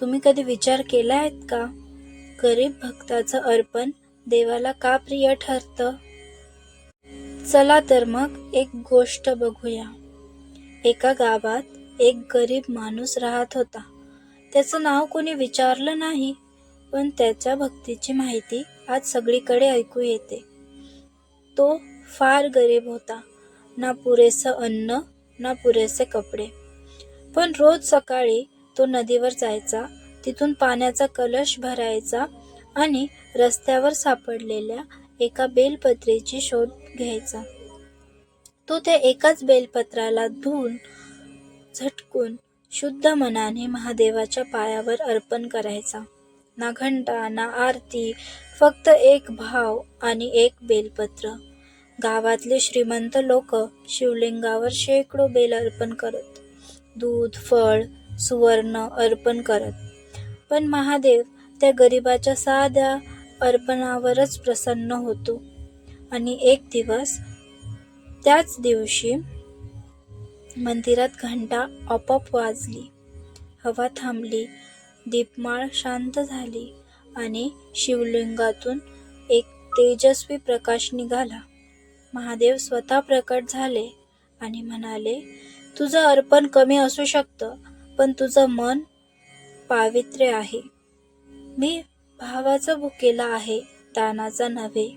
तुम्ही कधी विचार केला आहेत का? गरीब भक्ताचं अर्पण देवाला का प्रिय ठरतं? चला तर मग एक गोष्ट बघूया. एका गावात एक गरीब माणूस राहत होता. त्याचं नाव कोणी विचारलं नाही पण त्याच्या भक्तीची माहिती आज सगळीकडे ऐकू येते. तो फार गरीब होता. ना पुरेसं अन्न ना पुरेसे कपडे. पण रोज सकाळी तो नदीवर जायचा तिथून पाण्याचा कलश भरायचा आणि रस्त्यावर सापडलेल्या एका बेलपत्रेची शोध घ्यायचा. तो त्या एकाच बेलपत्राला धुवून झटकून शुद्ध मनाने महादेवाच्या पायावर अर्पण करायचा. ना घंटा ना आरती फक्त एक भाव आणि एक बेलपत्र. गावातले श्रीमंत लोक शिवलिंगावर शेकडो बेल अर्पण करत. दूध फळ सुवर्ण अर्पण करत. पण महादेव त्या गरिबाच्या साध्या अर्पणावरच प्रसन्न होतो. आणि एक दिवस त्याच दिवशी मंदिरात घंटा आपोआप वाजली. हवा थांबली दीपमाळ शांत झाली आणि शिवलिंगातून एक तेजस्वी प्रकाश निघाला. महादेव स्वतः प्रकट झाले आणि म्हणाले तुझं अर्पण कमी असू शकतं पण तुझं मन पावित्र्य आहे. मी भावाचा भुकेला आहे दानाचा नव्हे.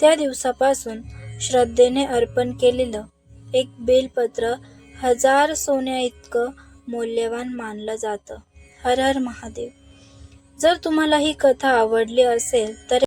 त्या दिवसापासून श्रद्धेने अर्पण केलेलं एक बेलपत्र हजार सोन्या इतकं मौल्यवान मानलं जातं. हर हर महादेव. जर तुम्हाला ही कथा आवडली असेल तर